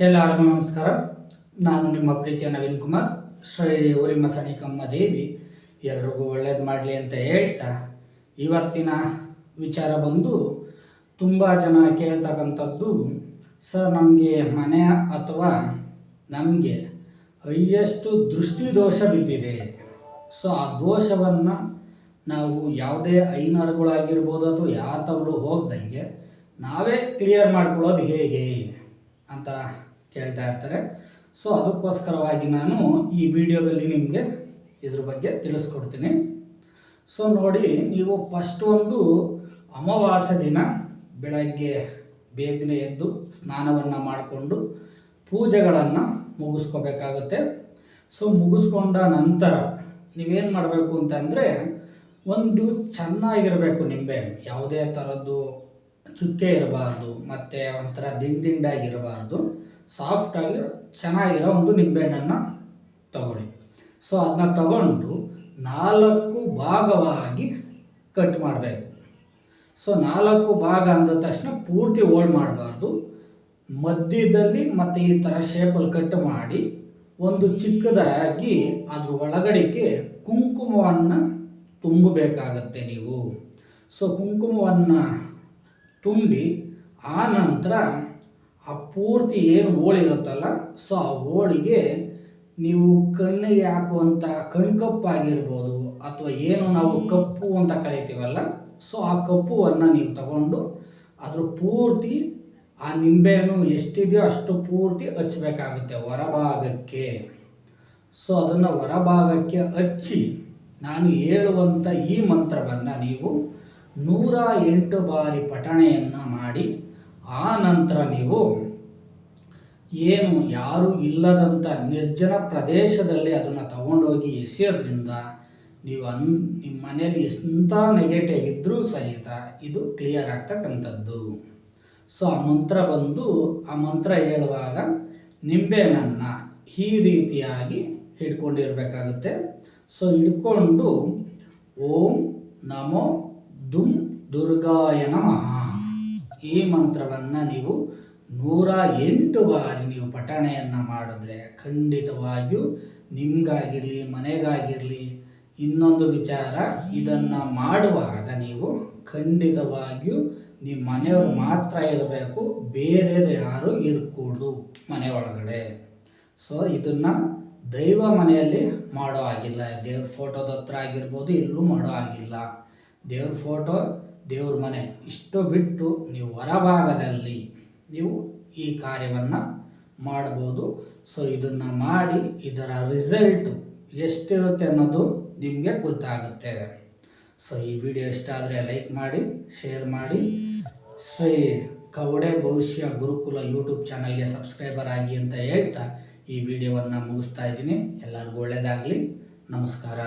ಎಲ್ಲರಿಗೂ ನಮಸ್ಕಾರ. ನಾನು ನಿಮ್ಮ ಪ್ರೀತಿಯ ನವೀನ್ ಕುಮಾರ್. ಶ್ರೀ ಊರಿಮ್ಮ ಸಣಿಕಮ್ಮ ದೇವಿ. ಎಲ್ರಿಗೂ ಒಳ್ಳೇದು ಮಾಡಲಿ ಅಂತ ಹೇಳ್ತಾ ಇವತ್ತಿನ ವಿಚಾರ ಬಂದು ತುಂಬ ಜನ ಕೇಳ್ತಕ್ಕಂಥದ್ದು, ಸರ್ ನಮಗೆ ಮನೆ ಅಥವಾ ನಮಗೆ ಹೈಯೆಸ್ಟು ದೃಷ್ಟಿ ದೋಷ ಬಿದ್ದಿದೆ. ಸೊ ಆ ದೋಷವನ್ನು ನಾವು ಯಾವುದೇ ಐನರ್ಗಳಾಗಿರ್ಬೋದು ಅಥವಾ ತವಳು ಹೋಗ್ದಂಗೆ ನಾವೇ ಕ್ಲಿಯರ್ ಮಾಡ್ಕೊಳ್ಳೋದು ಹೇಗೆ? ಅಂತ ಕೇಳ್ತಾ ಇರ್ತಾರೆ. ಸೊ ಅದಕ್ಕೋಸ್ಕರವಾಗಿ ನಾನು ಈ ವಿಡಿಯೋದಲ್ಲಿ ನಿಮಗೆ ಇದ್ರ ಬಗ್ಗೆ ತಿಳಿಸ್ಕೊಡ್ತೀನಿ. ಸೊ ನೋಡಿ, ನೀವು ಫಸ್ಟ್ ಒಂದು ಅಮಾವಾಸ್ಯೆ ದಿನ ಬೆಳಗ್ಗೆ ಬೇಗನೆ ಎದ್ದು ಸ್ನಾನವನ್ನು ಮಾಡಿಕೊಂಡು ಪೂಜೆಗಳನ್ನು ಮುಗಿಸ್ಕೋಬೇಕಾಗುತ್ತೆ. ಸೊ ಮುಗಿಸ್ಕೊಂಡ ನಂತರ ನೀವೇನು ಮಾಡಬೇಕು ಅಂತಂದರೆ ಒಂದು ಚೆನ್ನಾಗಿರಬೇಕು ನಿಂಬೆ ಯಾವುದೇ ಥರದ್ದು ಚುಕ್ಕೆ ಇರಬಾರ್ದು, ಮತ್ತು ಒಂಥರ ದಿಂಡ್ ದಿಂಡಾಗಿರಬಾರ್ದು. ಸಾಫ್ಟಾಗಿ ಚೆನ್ನಾಗಿರೋ ಒಂದು ನಿಂಬೆಹಣ್ಣನ್ನು ತಗೊಳ್ಳಿ. ಸೊ ಅದನ್ನ ತಗೊಂಡು ನಾಲ್ಕು ಭಾಗವಾಗಿ ಕಟ್ ಮಾಡಬೇಕು. ಸೊ ನಾಲ್ಕು ಭಾಗ ಅಂದ ತಕ್ಷಣ ಪೂರ್ತಿ ಹೋಲ್ಡ್ ಮಾಡಬಾರ್ದು. ಮಧ್ಯದಲ್ಲಿ ಮತ್ತು ಈ ಥರ ಶೇಪಲ್ಲಿ ಕಟ್ ಮಾಡಿ ಒಂದು ಚಿಕ್ಕದಾಗಿ ಅದ್ರ ಒಳಗಡೆಗೆ ಕುಂಕುಮವನ್ನು ತುಂಬಬೇಕಾಗತ್ತೆ ನೀವು. ಸೊ ಕುಂಕುಮವನ್ನು ತುಂಬಿ ಆ ನಂತರ ಆ ಪೂರ್ತಿ ಏನು ಓಳಿರುತ್ತಲ್ಲ ಸೊ ಆ ಓಳಿಗೆ ನೀವು ಕಣ್ಣಿಗೆ ಹಾಕುವಂಥ ಕಣ್ಕಪ್ಪಾಗಿರ್ಬೋದು ಅಥವಾ ಏನು ನಾವು ಕಪ್ಪು ಅಂತ ಕರಿತೀವಲ್ಲ ಸೊ ಆ ಕಪ್ಪುವನ್ನು ನೀವು ತಗೊಂಡು ಅದ್ರ ಪೂರ್ತಿ ಆ ನಿಂಬೆಹಣ್ಣು ಎಷ್ಟಿದೆಯೋ ಅಷ್ಟು ಪೂರ್ತಿ ಹಚ್ಚಬೇಕಾಗುತ್ತೆ ಹೊರಭಾಗಕ್ಕೆ. ಸೊ ಅದನ್ನು ಹೊರಭಾಗಕ್ಕೆ ಹಚ್ಚಿ ನಾನು ಹೇಳುವಂಥ ಈ ಮಂತ್ರವನ್ನು ನೀವು ನೂರ ಎಂಟು ಬಾರಿ ಪಠಣೆಯನ್ನು ಮಾಡಿ, ಆ ನಂತರ ನೀವು ಏನು ಯಾರು ಇಲ್ಲದಂಥ ನಿರ್ಜನ ಪ್ರದೇಶದಲ್ಲಿ ಅದನ್ನು ತಗೊಂಡೋಗಿ ಎಸೆಯೋದ್ರಿಂದ ನೀವು ಅನ್ ನಿಮ್ಮ ಮನೇಲಿ ಎಂಥ ನೆಗೆಟಿವ್ ಇದ್ದರೂ ಸಹಿತ ಇದು ಕ್ಲಿಯರ್ ಆಗ್ತಕ್ಕಂಥದ್ದು. ಸೊ ಆ ಮಂತ್ರ ಬಂದು, ಆ ಮಂತ್ರ ಹೇಳುವಾಗ ನಿಂಬೆಹಣ್ಣನ್ನು ಈ ರೀತಿಯಾಗಿ ಹಿಡ್ಕೊಂಡಿರಬೇಕಾಗುತ್ತೆ. ಸೊ ಹಿಡ್ಕೊಂಡು ಓಂ ನಮೋ ದುಂ ದುರ್ಗಾಯ ನಮಃ. ಈ ಮಂತ್ರವನ್ನು ನೀವು ನೂರ ಎಂಟು ಬಾರಿ ನೀವು ಪಠಣೆಯನ್ನು ಮಾಡಿದ್ರೆ ಖಂಡಿತವಾಗಿಯೂ ನಿಮಗಾಗಿರಲಿ, ಮನೆಗಾಗಿರಲಿ ಇನ್ನೊಂದು ವಿಚಾರ ಇದನ್ನು ಮಾಡುವಾಗ ನೀವು ಖಂಡಿತವಾಗಿಯೂ ನಿಮ್ಮ ಮನೆಯವರು ಮಾತ್ರ ಇರಬೇಕು ಬೇರೆ ಯಾರು ಇರಕೂಡ್ದು ಮನೆ ಒಳಗಡೆ ಸೊ ಇದನ್ನು ದೈವ ಮನೆಯಲ್ಲಿ ಮಾಡೋ ಆಗಿಲ್ಲ ದೇವ್ರ ಫೋಟೋದ ಹತ್ರ ಆಗಿರ್ಬೋದು, ಎಲ್ಲೂ ಮಾಡೋ ಆಗಿಲ್ಲ ದೇವ್ರ ಫೋಟೋ, ದೇವ್ರ ಮನೆ. ಇಷ್ಟು ಬಿಟ್ಟು ನೀವು ಹೊರಭಾಗದಲ್ಲಿ ನೀವು ಈ ಕಾರ್ಯವನ್ನು ಮಾಡ್ಬೋದು. ಸೊ ಇದನ್ನು ಮಾಡಿ ಇದರ ರಿಸಲ್ಟು ಎಷ್ಟಿರುತ್ತೆ ಅನ್ನೋದು ನಿಮಗೆ ಗೊತ್ತಾಗುತ್ತೆ. ಸೊ ಈ ವಿಡಿಯೋ ಇಷ್ಟ ಆದರೆ ಲೈಕ್ ಮಾಡಿ ಶೇರ್ ಮಾಡಿ. ಶ್ರೀ ಕವಡೆ ಭವಿಷ್ಯ ಗುರುಕುಲ ಯೂಟ್ಯೂಬ್ ಚಾನಲ್ಗೆ ಸಬ್ಸ್ಕ್ರೈಬರ್ ಆಗಿ ಅಂತ ಹೇಳ್ತಾ ಈ ವಿಡಿಯೋವನ್ನು ಮುಗಿಸ್ತಾ ಇದ್ದೀನಿ. ಎಲ್ಲರಿಗೂ ಒಳ್ಳೆಯದಾಗಲಿ ನಮಸ್ಕಾರ.